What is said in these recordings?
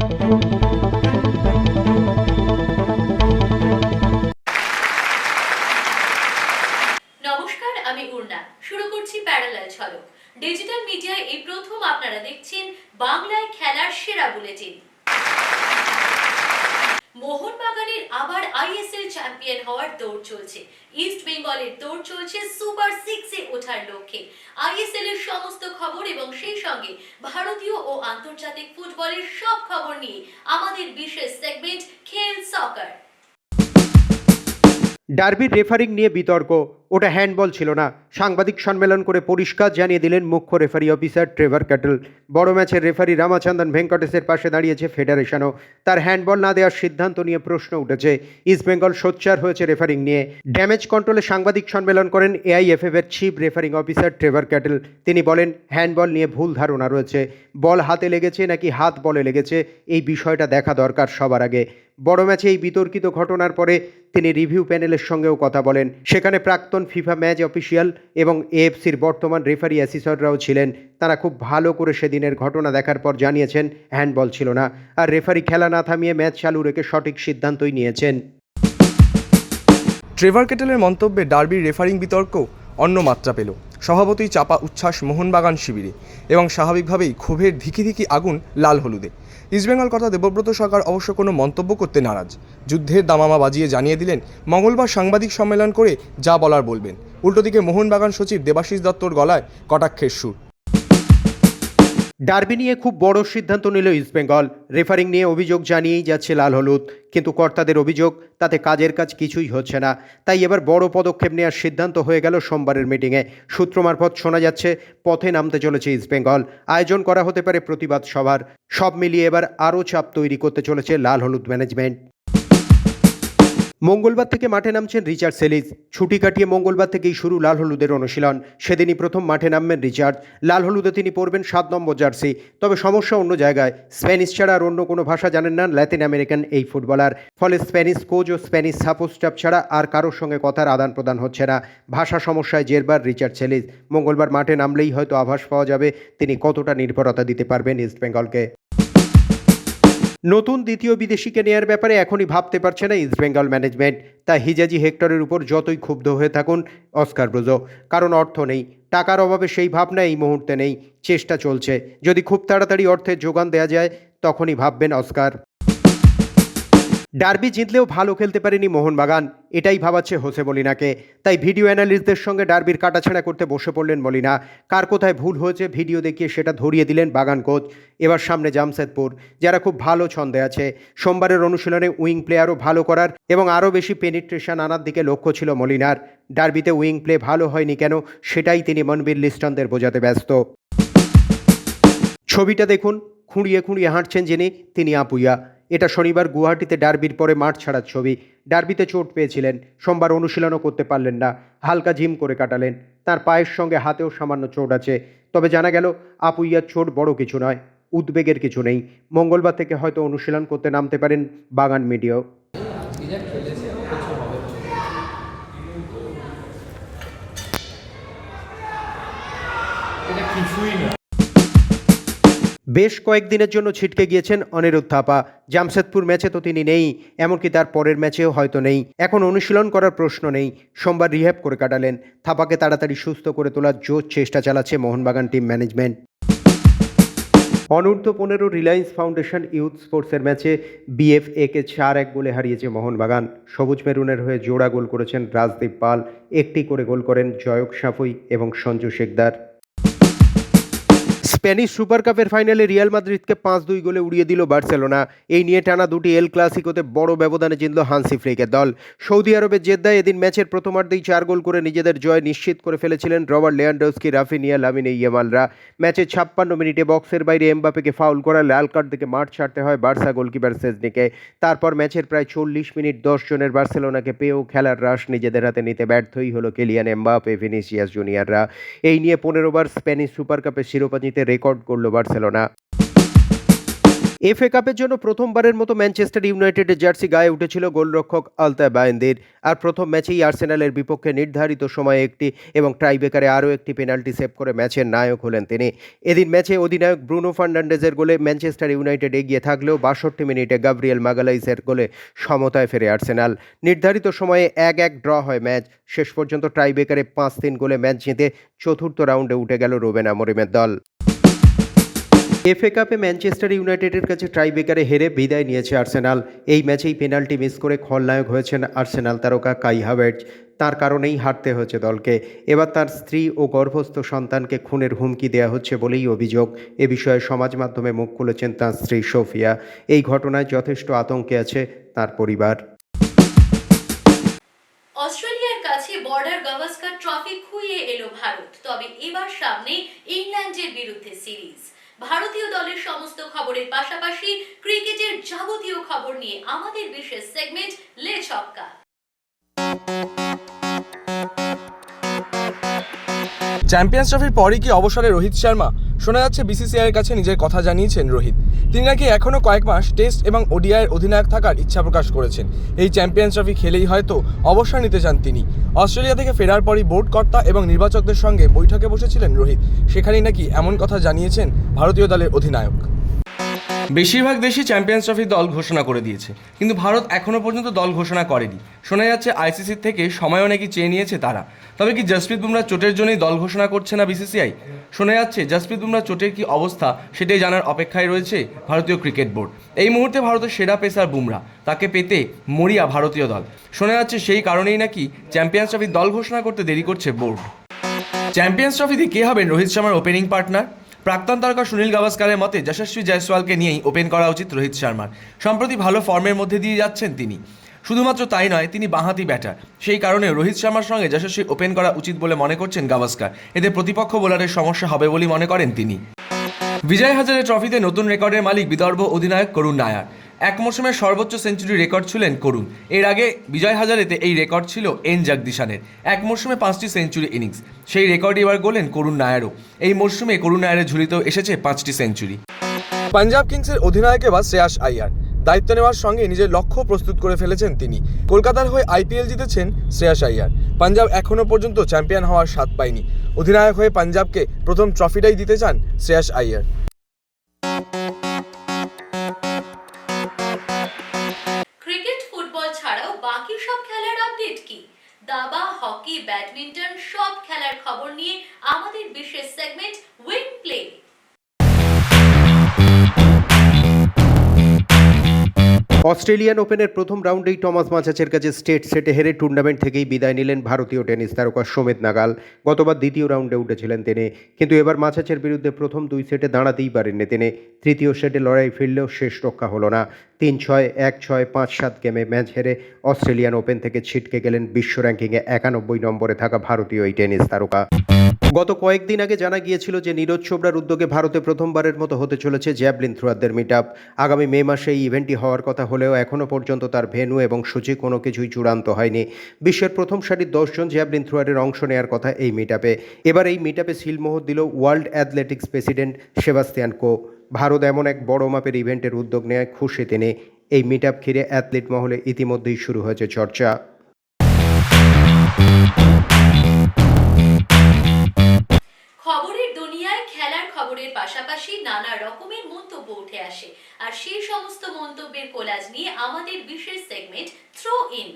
নমস্কার, আমি উর্না শুরু করছি প্যারালাল ঝলক। ডিজিটাল মিডিয়ায় এই প্রথম আপনারা দেখছেন বাংলায় খেলার সেরা বুলেটিন। মোহনবাগানের আবার আইএসএল চ্যাম্পিয়ন হওয়ার দৌড় চলছে। ইস্ট বেঙ্গলের দৌড় চলছে সুপার সিক্সে ওঠার লক্ষ্যে। আইএসএল এর সমস্ত খবর এবং সেই সঙ্গে ভারতীয় ও আন্তর্জাতিক ফুটবলের সব খবর নিয়ে আমাদের বিশেষ সেগমেন্ট খেল সকার ডার্বির রেফারিং নিয়ে বিতর্ক। ওটা হ্যান্ডবল ছিল না। সাংবাদিক সম্মেলন করে পরিষ্কার জানিয়ে দিলেন মুখ্য রেফারি অফিসার ট্রেভার ক্যাটল। বড় ম্যাচের রেফারি রামাচন্দন ভেঙ্কটেশের পাশে দাঁড়িয়েছে ফেডারেশনও। তার হ্যান্ডবল না দেওয়ার সিদ্ধান্ত নিয়ে প্রশ্ন উঠেছে। ইস্টবেঙ্গল সোচ্চার হয়েছে রেফারিং নিয়ে। ড্যামেজ কন্ট্রোলে সাংবাদিক সম্মেলন করেন এআইএফএফ এর chief refereeing officer Trevor Kettle. তিনি বলেন, হ্যান্ডবল নিয়ে ভুল ধারণা রয়েছে। বল হাতে লেগেছে নাকি হাত বলে লেগেছে, এই বিষয়টা দেখা দরকার সবার আগে। বড় ম্যাচে এই বিতর্কিত ঘটনার পরে তিনি রিভিউ প্যানেলের সঙ্গেও কথা বলেন। সেখানে প্রাক্তন ফিফা ম্যাচ অফিসিয়াল এবং এএফসির বর্তমান রেফারি অ্যাসিসররাও ছিলেন। তারা খুব ভালো করে সেদিনের ঘটনা দেখার পর জানিয়েছেন, হ্যান্ডবল ছিল না। আর রেফারি খেলা না থামিয়ে ম্যাচ চালু রেখে সঠিক সিদ্ধান্তই নিয়েছেন। ট্রেভার কেটেলের মন্তব্যে ডার্বির রেফারিং বিতর্ক অন্য মাত্রা পেল। স্বভাবতই চাপা উচ্ছ্বাস মোহনবাগান শিবিরে এবং স্বাভাবিকভাবেই ক্ষোভের ধিকি ধিকি আগুন লাল হলুদে। ইস্টবেঙ্গল কথা দেবব্রত সরকার অবশ্য কোনো মন্তব্য করতে নারাজ। যুদ্ধের দামামা বাজিয়ে জানিয়ে দিলেন, মঙ্গলবার সাংবাদিক সম্মেলন করে যা বলার বলবেন। উল্টো দিকে মোহনবাগান সচিব দেবাশিস দত্তর গলায় কটাক্ষের সুর। ডার্বি নিয়ে খুব বড় সিদ্ধান্ত নিল ইস্টবেঙ্গল রেফারিং নিয়ে অভিযোগ জানিয়েই যাচ্ছে লাল হলুদ। কিন্তু কর্তাদের অভিযোগ, তাতে কাজের কাজ কিছুই হচ্ছে না। তাই এবার বড় পদক্ষেপ নেওয়ার সিদ্ধান্ত হয়ে গেল সোমবারের মিটিংয়ে। সূত্র মারফত শোনা যাচ্ছে, পথে নামতে চলেছে ইস্টবেঙ্গল আয়োজন করা হতে পারে প্রতিবাদ সভার। সব মিলিয়ে এবার আরও চাপ তৈরি করতে চলেছে লাল হলুদ ম্যানেজমেন্ট। মঙ্গলবার থেকে মাঠে নামছেন রিচার্ড সেলিস ছুটি কাটিয়ে মঙ্গলবার থেকেই শুরু লাল হলুদের অনুশীলন। সেদিনই প্রথম মাঠে নামবেন রিচার্ড। লাল হলুদে তিনি পরবেন সাত নম্বর জার্সি। তবে সমস্যা অন্য জায়গায়। স্প্যানিশ ছাড়া আর অন্য কোনো ভাষা জানেন না ল্যাতিন আমেরিকান এই ফুটবলার। ফলে স্প্যানিশ কোচ ও স্প্যানিশ সাপোর্ট স্টাফ ছাড়া আর কারোর সঙ্গে কথার আদান প্রদান হচ্ছে না। ভাষা সমস্যায় জেরবার রিচার্ড সেলিস মঙ্গলবার মাঠে নামলেই হয়তো আভাস পাওয়া যাবে। তিনি কতটা নির্ভরতা দিতে পারবেন ইস্টবেঙ্গলকে? নতুন দ্বিতীয় বিদেশিকে নেয়ার ব্যাপারে এখনই ভাবতে পারছে না ইস্টবেঙ্গল ম্যানেজমেন্ট তা হিজাজি হেক্টরের উপর যতই ক্ষুব্ধ হয়ে থাকুন অস্কার ব্রুজো কারণ অর্থ নেই, টাকার অভাবে সেই ভাবনা এই মুহূর্তে নেই, চেষ্টা চলছে। যদি খুব তাড়াতাড়ি অর্থের যোগান দেওয়া যায়, তখনই ভাববেন অস্কার ডার্বি জিতলেও ভালো খেলতে পারেনি মোহনবাগান, এটাই ভাবাচ্ছে হোসে মলিনাকে। তাই ভিডিও অ্যানালিস্টদের সঙ্গে ডার্বির কাটাছেড়া করতে বসে পড়লেন মলিনা। কার কোথায় ভুল হয়েছে ভিডিও দেখিয়ে সেটা ধরিয়ে দিলেন বাগান কোচ। এবার সামনে জামশেদপুর, যারা খুব ভালো ছন্দে আছে। সোমবারের অনুশীলনে উইং প্লে আরও ভালো করার এবং আরও বেশি পেনিট্রেশন আনার দিকে লক্ষ্য ছিল মলিনার। ডার্বিতে উইং প্লে ভালো হয়নি কেন, সেটাই তিনি মনবীর লিস্টনদের বোঝাতে ব্যস্ত। ছবিটা দেখুন, খুঁড়িয়ে খুঁড়িয়ে হাঁটছেন যিনি, তিনি আপুইয়া। এটা শনিবার গুয়াহাটিতে ডার্বির পরে মাঠ ছাড়ার ছবি। ডার্বিতে চোট পেয়েছিলেন, সোমবার অনুশীলনও করতে পারলেন না, হালকা জিম করে কাটালেন। তার পায়ের সঙ্গে হাতেও সামান্য চোট আছে, তবে জানা গেল, আপুইয়ার চোট বড় কিছু নয়, উদ্বেগের কিছু নেই। মঙ্গলবার থেকে হয়তো অনুশীলন করতে নামতে পারেন বাগান মিডিয়াও। বেশ কয়েকদিনের জন্য ছিটকে গিয়েছেন অনিরুদ্ধ থাপা। জামশেদপুর ম্যাচে তো তিনি নেই, এমনকি তার পরের ম্যাচেও হয়তো নেই। এখন অনুশীলন করার প্রশ্ন নেই, সোমবার রিহ্যাব করে কাটালেন। থাপাকে তাড়াতাড়ি সুস্থ করে তোলার জোর চেষ্টা চালাচ্ছে মোহনবাগান টিম ম্যানেজমেন্ট। অনূর্ধ্ব পনেরো রিলায়েন্স ফাউন্ডেশন ইউথ স্পোর্টসের ম্যাচে বিএফএকে চার এক গোলে হারিয়েছে মোহনবাগান। সবুজ মেরুনের হয়ে জোড়া গোল করেছেন রাজদীপ পাল, একটি করে গোল করেন জয়ক সাফুই এবং সঞ্জু শেখদার। স্প্যানিশ সুপার কাপের ফাইনালে রিয়াল মাদ্রিদকে পাঁচ দুই গোলে উড়িয়ে দিল বার্সেলোনা। এই নিয়ে টানা দুটি এল ক্লাসিকোতে বড় ব্যবধানে জিতল হানসি ফ্লিকের দল। সৌদি আরবের জেদ্দায় এদিন ম্যাচের প্রথমার্ধেই চার গোল করে নিজেদের জয় নিশ্চিত করে ফেলেছিলেন রবার্ট লেয়ান্ডোস্কি রাফিনিয়া, লামিনে ইয়ামালরা। ম্যাচের ছাপ্পান্ন মিনিটে বক্সের বাইরে এমবাপেকে ফাউল করা লাল কার্ড থেকে মাঠ ছাড়তে হয় বার্সা গোলকিপার সেজনিকে। তারপর ম্যাচের প্রায় চল্লিশ মিনিট দশ জনের বার্সেলোনাকে পেয়েও খেলার রাশ নিজেদের হাতে নিতে ব্যর্থই হলো কেলিয়ান এমবাপে ভিনিসিয়াস জুনিয়ররা। এই নিয়ে পনেরো বার স্প্যানিশ সুপার কাপের শিরোপা জিতে রেকর্ড করল বার্সেলোনা। এফএ কাপের জন্য প্রথমবারের মতো ম্যানচেস্টার ইউনাইটেডের জার্সি গায়ে উঠেছিল গোলরক্ষক আলতায় বায়েন্দির আর প্রথম ম্যাচেই আর্সেনালের বিপক্ষে নির্ধারিত সময়ে একটি এবং টাইবেকারে আরও একটি পেনাল্টি সেভ করে ম্যাচের নায়ক হলেন তিনি। এদিন ম্যাচে অধিনায়ক ব্রুনো ফার্নান্ডেজের গোলে ম্যানচেস্টার ইউনাইটেড এগিয়ে থাকলেও বাষট্টি মিনিটে গাব্রিয়েল মাগালাইসের গোলে সমতায় ফেরে আর্সেনাল। নির্ধারিত সময়ে এক এক ড্র হয় ম্যাচ। শেষ পর্যন্ত টাইবেকারে পাঁচ তিন গোলে ম্যাচ জিতে চতুর্থ রাউন্ডে উঠে গেল রোবেন আমরিমের দল। এফএ কাপে ম্যানচেস্টার ইউনাইটেডের কাছে ট্রাইবেকারে হেরে বিদায় নিয়েছে আর্সেনাল। এই ম্যাচেই পেনাল্টি মিস করে খলনায়ক হয়েছেন আর্সেনাল তারকা কাই হাভার্টজ। তার কারণেই হারতে হয়েছে দলকে। এবার তার স্ত্রী ও গর্ভস্থ সন্তানকে খুনের হুমকি দেওয়া হচ্ছে বলেই অভিযোগ। এ বিষয়ে সমাজ মাধ্যমে মুখ খুলেছেন তার স্ত্রী সোফিয়া। এই ঘটনায় যথেষ্ট আতঙ্কে আছে তার পরিবার। অস্ট্রেলিয়ার কাছে বর্ডার গাভাস্কার ট্রফি খুইয়ে এলো ভারত। তবে এবার সামনে ইংল্যান্ডের বিরুদ্ধে সিরিজ। ভারতীয় দলের সমস্ত খবরের পাশাপাশি ক্রিকেটের যাবতীয় খবর নিয়ে আমাদের বিশেষ সেগমেন্ট লে ছক্কা। চ্যাম্পিয়ন্স ট্রফির পরই কি অবসরে রোহিত শর্মা? শোনা যাচ্ছে বিসিসিআইয়ের কাছে নিজের কথা জানিয়েছেন রোহিত। তিনি নাকি এখনও কয়েক মাস টেস্ট এবং ওডিআইয়ের অধিনায়ক থাকার ইচ্ছা প্রকাশ করেছেন। এই চ্যাম্পিয়ন্স ট্রফি খেলেই হয়তো অবসর নিতে চান তিনি। অস্ট্রেলিয়া থেকে ফেরার পরই বোর্ড কর্তা এবং নির্বাচকদের সঙ্গে বৈঠকে বসেছিলেন রোহিত। সেখানেই নাকি এমন কথা জানিয়েছেন ভারতীয় দলের অধিনায়ক। বেশিরভাগ দেশই চ্যাম্পিয়ন্স ট্রফির দল ঘোষণা করে দিয়েছে। কিন্তু ভারত এখনও পর্যন্ত দল ঘোষণা করেনি। শোনা যাচ্ছে আইসিসির থেকে সময়ও নাকি চেয়ে নিয়েছে তারা। তবে কি জসপ্রীত বুমরা চোটের জন্যই দল ঘোষণা করছে না বিসিসিআই শোনা যাচ্ছে জসপ্রীত বুমরা চোটের কি অবস্থা সেটাই জানার অপেক্ষায় রয়েছে ভারতীয় ক্রিকেট বোর্ড। এই মুহূর্তে ভারতের সেরা পেসার বুমরা, তাকে পেতে মরিয়া ভারতীয় দল। শোনা যাচ্ছে সেই কারণেই নাকি চ্যাম্পিয়ন্স ট্রফির দল ঘোষণা করতে দেরি করছে বোর্ড। চ্যাম্পিয়ন্স ট্রফিতে কে হবেন রোহিত শর্মার ওপেনিং পার্টনার প্রাক্তন তারকা সুনীল গাভাস্কারের মতে যশস্বী জয়সওয়ালকে নিয়েই ওপেন করা উচিত রোহিত শর্মার। সম্প্রতি ভালো ফর্মের মধ্যে দিয়ে যাচ্ছেন তিনি। শুধুমাত্র তাই নয়, তিনি বাঁহাতি ব্যাটার। সেই কারণে রোহিত শর্মার সঙ্গে যশস্বী ওপেন করা উচিত বলে মনে করছেন গাভাস্কার। এতে প্রতিপক্ষ বোলারের সমস্যা হবে বলে মনে করেন তিনি। বিজয় হাজারে ট্রফিতে নতুন রেকর্ডের মালিক বিদর্ভ অধিনায়ক করুণ নায়ার। এক মৌসুমের সর্বোচ্চ সেঞ্চুরি রেকর্ড ছিলেন করুণ। এর আগে বিজয় হাজারেতে এই রেকর্ড ছিল এন জগদীশানের। এক মৌসুমে পাঁচটি সেঞ্চুরি ইনিংস। সেই রেকর্ড এবার গোলেন করুণ নায়ারও। এই মরশুমে করুণ নায়ারের ঝুলিতেও এসেছে পাঁচটি সেঞ্চুরি। পাঞ্জাব কিংসের অধিনায়ক এবার শ্রেয়াস আইয়ার দায়িত্ব নেওয়ার সঙ্গে নিজের লক্ষ্য প্রস্তুত করে ফেলেছেন তিনি। কলকাতার হয়ে আইপিএল জিতেছেন শ্রেয়াস আইয়ার পাঞ্জাব এখনও পর্যন্ত চ্যাম্পিয়ন হওয়ার স্বাদ পায়নি। অধিনায়ক হয়ে পাঞ্জাবকে প্রথম ট্রফিটাই দিতে চান শ্রেয়াস আইয়ার বাকি সব খেলার আপডেট কি? দাবা, হকি, ব্যাডমিন্টন সব খেলার খবর নিয়ে আমাদের বিশেষ সেগমেন্ট উইন প্লে অস্ট্রেলিয়ান ওপেনের প্রথম রাউন্ডেই টমাস মাচাচের কাছে স্টেট সেটে হেরে টুর্নামেন্ট থেকেই বিদায় নিলেন ভারতীয় টেনিস তারকা সমেত নাগাল। গতবার দ্বিতীয় রাউন্ডে উঠেছিলেন তিনি। কিন্তু এবার মাচাচের বিরুদ্ধে প্রথম দুই সেটে দাঁড়াতেই পারেননি তিনি। তৃতীয় সেটে লড়াই ফিরলেও শেষ রক্ষা হলো না। তিন ছয়, এক ছয়, পাঁচ সাত গেমে ম্যাচ হেরে অস্ট্রেলিয়ান ওপেন থেকে ছিটকে গেলেন বিশ্ব র্যাঙ্কিংয়ে একানব্বই নম্বরে থাকা ভারতীয় এই টেনিস তারকা। গত কয়েকদিন আগে জানা গিয়েছিল যে নীরজ চোপড়ার উদ্যোগে ভারতে প্রথমবারের মতো হতে চলেছে জ্যাভলিন থ্রোয়ারদের মিট আপ আগামী মে মাসে এই ইভেন্টটি হওয়ার কথা হলেও এখনও পর্যন্ত তার ভেন্যু এবং সূচি কোনো কিছুই চূড়ান্ত হয়নি। বিশ্বের প্রথম সারির দশজন জ্যাভলিন থ্রোয়ারের অংশ নেওয়ার কথা এই মিট আপে এবার এই মিট আপে সিলমোহর দিল world athletics president Sebastian Coe. Bharat এমন এক বড় মাপের ইভেন্টের উদ্যোগ নেয়, খুশি তিনি। এই মিট আপ ঘিরে অ্যাথলিট মহলে ইতিমধ্যেই শুরু হয়েছে চর্চা। পাশাপাশি নানা রকমের মন্তব্য উঠে আসে। আর সেই সমস্ত মন্তব্যের কোলাজ নিয়ে আমাদের বিশেষ সেগমেন্ট থ্রো ইন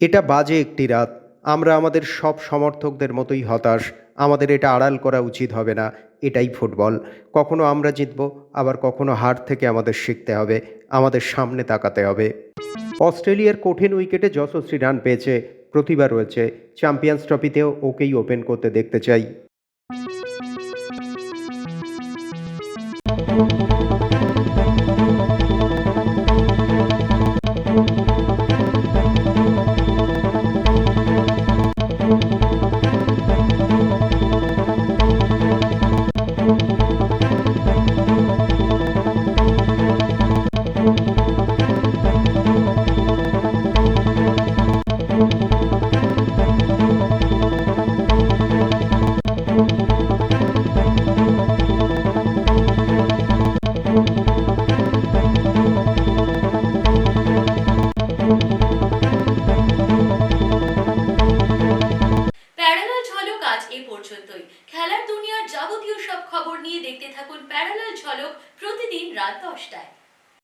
এটা বাজে একটি রাত। আমরা আমাদের সব সমর্থকদের মতোই হতাশ। আমাদের এটা আড়াল করা উচিত হবে না। এটাই ফুটবল। কখনো আমরা জিতব, আবার কখনো হার থেকে আমাদের শিখতে হবে। আমাদের সামনে তাকাতে হবে। অস্ট্রেলিয়ার কঠিন উইকেটে যশস্বী রান পেয়েছে। প্রতিভা রয়েছে। চ্যাম্পিয়ন্স ট্রফিতেও ওকেই ওপেন করতে দেখতে চাই।